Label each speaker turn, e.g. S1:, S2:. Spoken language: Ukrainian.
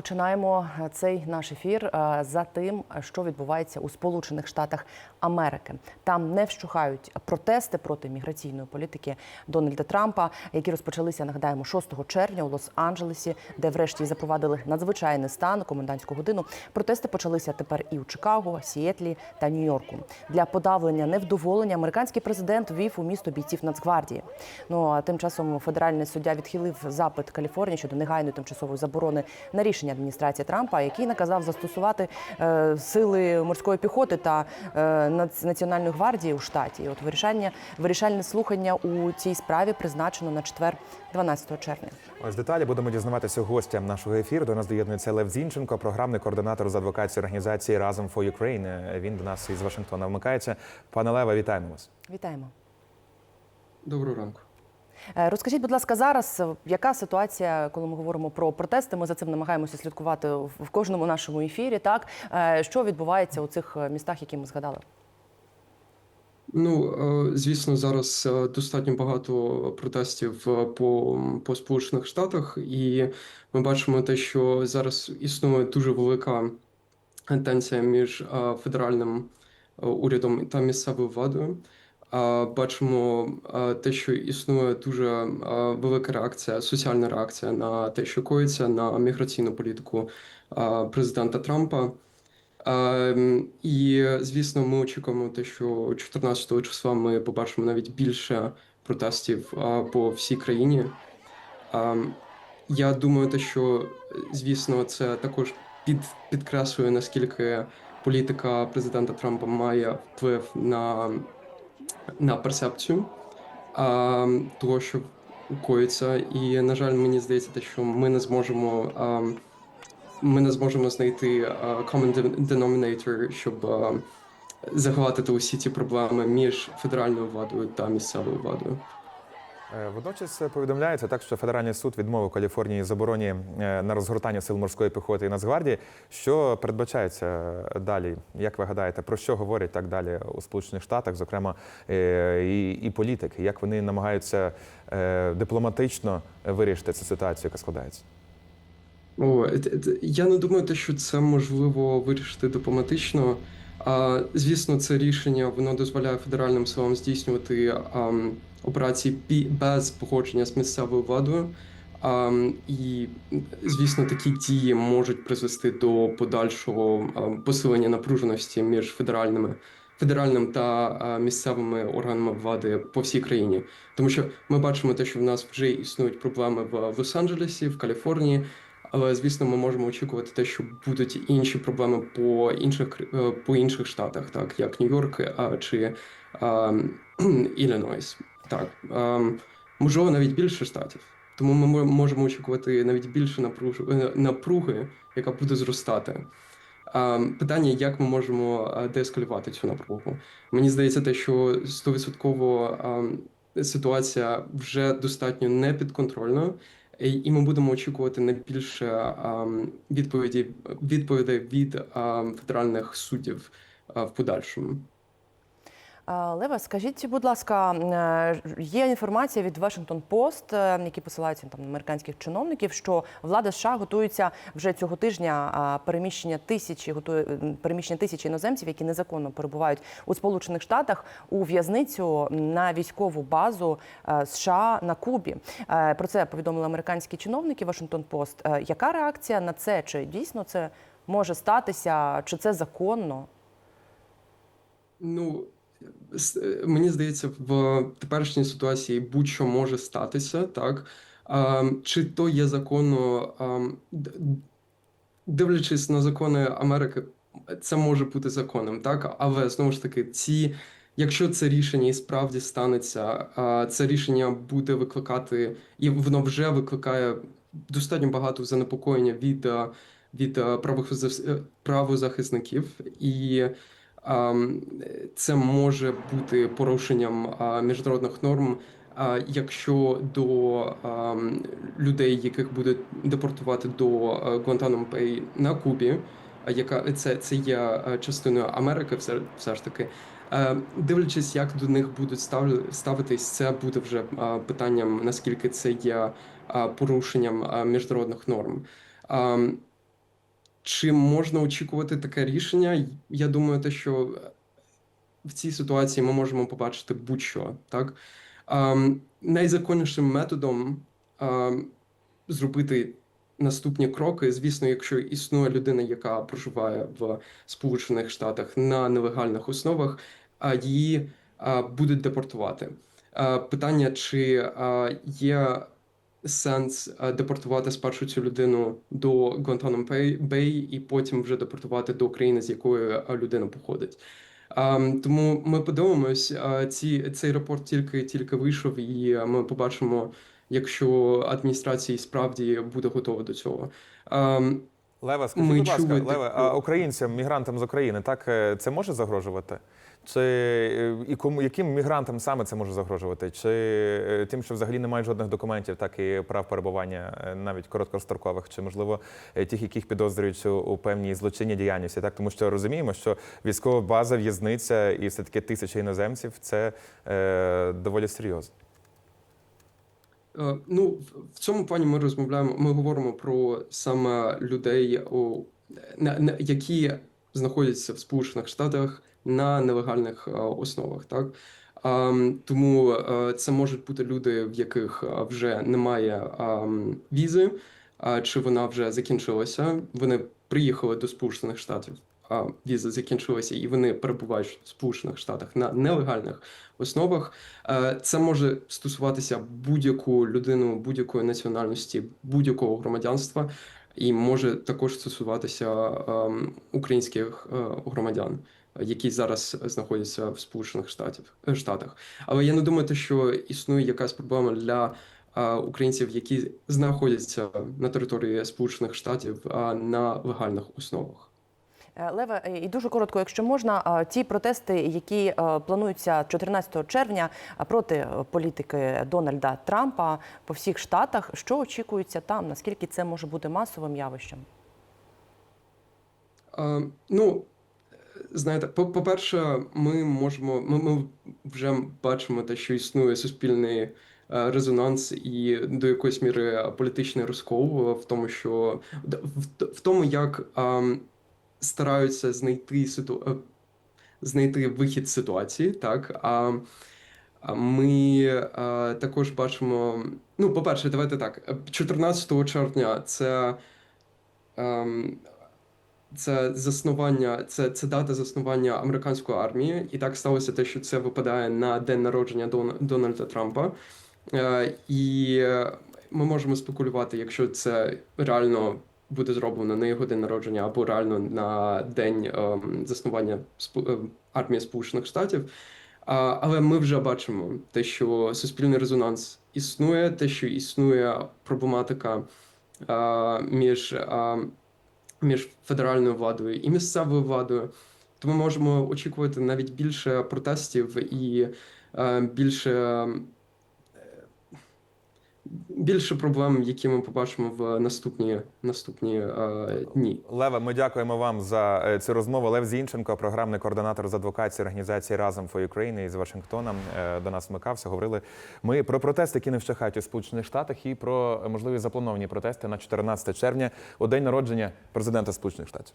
S1: розпочинаємо е, цей наш ефір е, за тим, що відбувається у Сполучених Штатах Америки. Там не вщухають протести проти міграційної політики Дональда Трампа, які розпочалися, нагадаємо, 6 червня у Лос-Анджелесі, де врешті запровадили надзвичайний стан комендантську годину. Протести почалися тепер і у Чикаго, Сіетлі та Нью-Йорку. Для подавлення невдоволення американський президент ввів у місто бійців Нацгвардії. Ну а тим часом федеральний суддя відхилив запит Каліфорнії щодо негайної тимчасової заборони на рішення адміністрації Трампа, який наказав застосувати е, сили морської піхоти та е, національної гвардії у штаті. І от вирішання вирішальне слухання у цій справі призначено на четвер, 12 червня.
S2: Ось деталі будемо дізнаватися гостям нашого ефіру. До нас доєднується Лев Зінченко, програмний координатор з адвокації організації Разом for Ukraine. Він до нас із Вашингтона вмикається. Пане Леве, вітаємо вас.
S1: Вітаємо.
S3: Доброго ранку.
S1: Е, Розкажіть, будь ласка, зараз е, яка ситуація, коли ми говоримо про протести? Ми за цим намагаємося слідкувати в кожному нашому ефірі. Так Е, що відбувається у цих містах, які ми згадали?
S3: Ну, звісно, зараз достатньо багато протестів по, по Сполучених Штатах, і ми бачимо те, що зараз існує дуже велика тенсія між федеральним урядом та місцевою владою. Бачимо те, що існує дуже велика реакція, соціальна реакція на те, що коїться на міграційну політику президента Трампа. І, звісно, ми очікуємо те, що 14 числа ми побачимо навіть більше протестів по всій країні. Я думаю, те, що, звісно, це також під, підкреслює, наскільки політика президента Трампа має вплив на, на перцепцію а, того, що коїться. І, на жаль, мені здається, те, що ми не зможемо. а, ми не зможемо знайти а, common denominator, щоб а, загладити усі ці проблеми між федеральною владою та місцевою владою.
S2: Е, Водночас повідомляється так, що федеральний суд відмовив Каліфорнії забороні е, на розгортання сил морської піхоти і Нацгвардії. Що передбачається далі? Як ви гадаєте, про що говорять так далі у Сполучених Штатах, зокрема е, і, і політики? Як вони намагаються е, дипломатично вирішити цю ситуацію, яка складається?
S3: О, е, я не думаю, що це можливо вирішити дипломатично. Звісно, це рішення воно дозволяє федеральним силам здійснювати операції пі- без погодження з місцевою владою. Ам, і, звісно, такі дії можуть призвести до подальшого ам, посилення напруженості між федеральними федеральним та а, місцевими органами влади по всій країні. Тому що ми бачимо те, що в нас вже існують проблеми в Лос-Анджелесі, в Каліфорнії. Але звісно, ми можемо очікувати те, що будуть інші проблеми по інших е, по інших штатах, так як Нью-Йорк а, чи а, Іллінойс. Так а, можливо, навіть більше штатів. Тому ми можемо очікувати навіть більше е, напруги, яка буде зростати. А, питання, як ми можемо а, деескалювати цю напругу. Мені здається, те, що 100% а, ситуація вже достатньо непідконтрольною, і ми будемо очікувати на більше відповідей від федеральних суддів а, в подальшому.
S1: Лева, скажіть, будь ласка, е, є інформація від Washington Post, е, які посилаються там на американських чиновників, що влада США готується вже цього тижня переміщення тисячі готує переміщення тисячі іноземців, які незаконно перебувають у Сполучених Штатах у в'язницю на військову базу е, США на Кубі. Про це повідомили американські чиновники Post. Е, Яка реакція на це? Чи дійсно це може статися? Чи це законно?
S3: Ну мені здається, в теперішній ситуації будь-що може статися, так чи то є законно, дивлячись на закони Америки, це може бути законом, так але знову ж таки, ці. Якщо це рішення і справді станеться, це рішення буде викликати, і воно вже викликає достатньо багато занепокоєння від, від е, правозахисників, і це може бути порушенням міжнародних норм, якщо до людей, яких будуть депортувати до а, Гуантанамо Бей на Кубі, яка це, це є частиною Америки, все, все ж таки. Е, Дивлячись, як до них будуть ставлю- ставитись, це буде вже питанням, наскільки це є порушенням міжнародних норм. Чи можна очікувати таке рішення? Я думаю, те, що в цій ситуації ми можемо побачити будь-що, так? Ем, найзаконнішим методом ем, зробити наступні кроки, звісно, якщо існує людина, яка проживає в Сполучених Штатах на нелегальних основах, а її а, будуть депортувати. А, Питання, чи є сенс депортувати спершу цю людину до Гуантанамо Бей і потім вже депортувати до країни, з якої людина походить. А, Тому ми подивимось, а, ці, цей рапорт тільки тільки вийшов, і ми побачимо, якщо адміністрація справді буде готова до цього. А,
S2: Лева, скажіть,
S3: Ми
S2: будь ласка,
S3: чули
S2: Леве, а українцям, мігрантам з України, так е, це може загрожувати? Чи е, і кому яким мігрантам саме це може загрожувати? Чи е, тим, що взагалі не мають жодних документів, так і прав перебування, е, навіть короткострокових, чи можливо тих, яких підозрюють у, певній злочинній діяльності? Так, тому що розуміємо, що військова база, в'язниця і все таки тисячі іноземців це е, доволі серйозно.
S3: Ну, в- цьому плані ми розмовляємо. Ми говоримо про саме людей, які знаходяться в Сполучених Штатах на нелегальних е, основах. Так тому е, це можуть бути люди, в яких е, вже немає візи, чи вона вже закінчилася. Вони приїхали до Сполучених Штатів. Віза закінчилася, і вони перебувають в Сполучених Штатах на нелегальних основах. Це може стосуватися будь-яку людину, будь-якої національності, будь-якого громадянства, і може також стосуватися ем, українських е, громадян, які зараз знаходяться в Сполучених Штатів, е, Штатах. Але я не думаю, що існує якась проблема для е, українців, які знаходяться на території Сполучених Штатів на легальних основах.
S1: Е, Леве, е, і дуже коротко, якщо можна, ті протести, які е, плануються 14 червня проти політики Дональда Трампа по всіх штатах, що очікується там? Наскільки це може бути масовим явищем?
S3: Е, ну, знаєте, по- по-перше, ми можемо, ми, ми вже бачимо те, що існує суспільний резонанс і до якоїсь міри політичний розкол в тому, що в, в, тому, як ем, стараються знайти ситу, е, знайти вихід з ситуації, так. А, а ми е, також бачимо. Ну, по-перше, давайте так. 14 червня це. ем, це заснування, це, це дата заснування американської армії, і так сталося те, що це випадає на день народження Дон, Дональда Трампа. Е, і е, ми можемо спекулювати, якщо це реально буде зроблено на його день народження, або реально на день ем, заснування ем, армії Сполучених Штатів. Але ми вже бачимо те, що суспільний резонанс існує, те, що існує проблематика а, між. А, між федеральною владою і місцевою владою. То ми можемо очікувати навіть більше протестів і е, більше, е, більше проблем, які ми побачимо в наступні, наступні е, дні.
S2: Леве, ми дякуємо вам за е, цю розмову. Лев Зінченко, програмний координатор з адвокації організації Разом for Ukraine із Вашингтона е, до нас вмикався. Говорили ми про протести, які не вщахають у Сполучених Штатах, і про можливі заплановані протести на 14 червня у день народження президента Сполучених Штатів.